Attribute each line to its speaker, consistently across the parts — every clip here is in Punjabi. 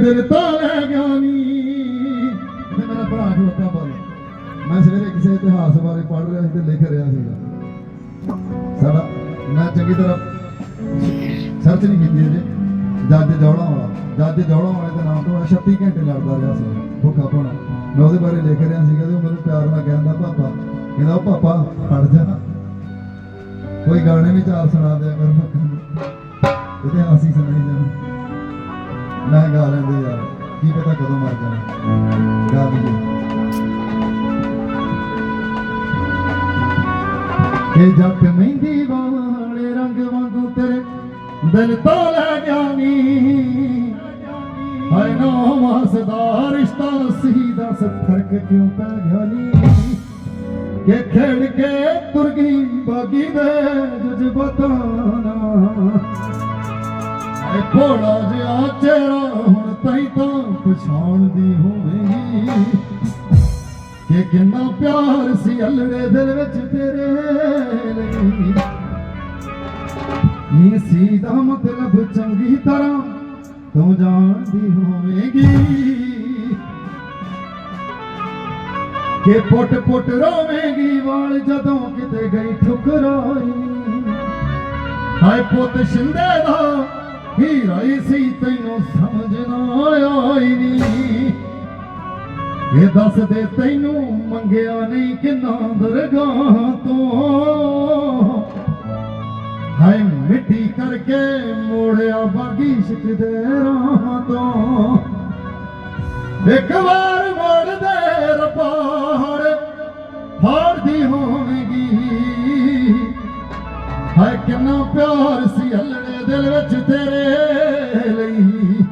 Speaker 1: ਦਿਲ ਤੋਂ ਲੈ ਤੇ ਮੇਰਾ ਭਰਾ ਖਲੋਤਾ ਬੋਲ ਮੈਂ ਸਵੇਰੇ ਕਿਸੇ ਇਤਿਹਾਸ ਬਾਰੇ ਪੜ੍ਹ ਰਿਹਾ ਸੀ ਤੇ ਲਿਖ ਰਿਹਾ ਸੀਗਾ ਸਾਡਾ ਮੈਂ ਚੰਗੀ ਤਰ੍ਹਾਂ ਸਰਚ ਨਹੀਂ ਕੀਤੀ ਅਜੇ ਜੱਜ ਜੌੜਾ ਵਾਲਾ। ਜੱਜ ਜੌੜਾ ਵਾਲੇ ਦੇ ਨਾਮ ਤੋਂ ਮੈਂ 36 ਘੰਟੇ ਲੜਦਾ ਰਿਹਾ ਸੀ। ਭੁੱਖਾ ਪਾਉਣਾ ਮੈਂ ਉਹਦੇ ਬਾਰੇ ਲਿਖ ਰਿਹਾ ਸੀਗਾ ਤੇ ਉਹ ਮੈਨੂੰ ਪਿਆਰ ਨਾਲ ਕਹਿੰਦਾ, ਪਾਪਾ। ਕਹਿੰਦਾ, ਉਹ ਪਾਪਾ ਪੜ ਜਾ। ਕੋਈ ਗਾਣੇ ਵੀ ਚਾਰ ਸੁਣਾ ਦਿਆ ਕਰ। ਲੋਕਾਂ ਨੂੰ ਇਹਦੇ ਹਾਸੀ ਸੁਣਾਈ ਜਾਣਾ। ਮੈਂ ਗਾ ਲੈਂਦੇ ਯਾਰ ਕੀ ਪਤਾ ਕਦੋਂ ਮਰ ਜਾਣਾ। ਗਾ ਦਈਏ ਕਿ ਜੱਟ ਮਹਿੰਦੀ ਵਾਲੇ ਰੰਗ ਵਾਂਗੂ ਤੇਰੇ ਦਿਲ ਤੋਂ ਲੈ ਗਿਆ ਹਾਏ ਨਾ ਮਾਸਦਾ ਰਿਸ਼ਤਾ ਸੀ, ਦੱਸ ਫ਼ਰਕ ਕਿਉਂ ਪੈ ਗਿਆ ਨੀ? ਕਿ ਖੇਡ ਕੇ ਤੁਰ ਗਈ ਬਾਗੀ ਦੇ ਜਜ਼ਬਾਤਾਂ ਨਾਲ। ਐ ਭੋਲਾ ਜਿਹਾ ਚਿਹਰਾ, ਹੁਣ ਤਾਈ ਤਾਂ ਪਛਾਣਦੀ ਹੋਵੇਗੀ। ਕਿ ਕਿੰਨਾ ਪਿਆਰ ਸੀ ਅਲੜੇ ਦਿਲ ਵਿੱਚ ਤੇਰੇ ਲਈ। ਨੀ ਸੀ ਦਾ ਮਤਲਬ ਚੰਗੀ ਤਰ੍ਹਾਂ ਤੂੰ ਜਾਣਦੀ ਹੋਵੇਂਗੀ। ਕਿ ਪੁੱਟ ਪੁੱਟ ਰੋਵੇਂਗੀ ਵਾਲ ਜਦੋਂ ਕਿਤੇ ਗਈ ਠੁਕਰਾਈ। ਹਾਏ ਪੁੱਤ ਸ਼ਿੰਦੇ ਦਾ ਹੀਰਾ ਹੀ ਸੀ, ਤੈਨੂੰ ਸਮਝ ਨਾ ਆਈ ਨੀ। ਇਹ ਦੱਸ ਦੇ ਤੈਨੂੰ ਮੰਗਿਆ ਨਹੀਂ ਕਿੰਨਾ ਦਰਗਾਹ ਤੋਂ। ਹਾਏ ਮਿੱਟੀ ਕਰਕੇ ਮੋੜਿਆ ਬਾਗੀ ਸ਼ਿਕ ਦੇ ਰਾਹ ਤੋਂ। ਇੱਕ ਵਾਰ ਮੋੜ ਦੇ ਰਪਾੜ ਹਾਰਦੀ ਹੋਵੇਗੀ। ਹਾਏ, ਕਿੰਨਾ ਪਿਆਰ ਸੀ ਹਲੜੇ ਦਿਲ ਵਿੱਚ ਤੇਰੇ ਲਈ।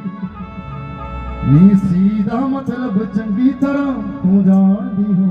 Speaker 1: ਨੀ ਸੀ ਦਾ ਮਤਲਬ ਚੰਗੀ ਤਰ੍ਹਾਂ ਤੂੰ ਜਾਣਦੀ ਹੋਵੇਗੀ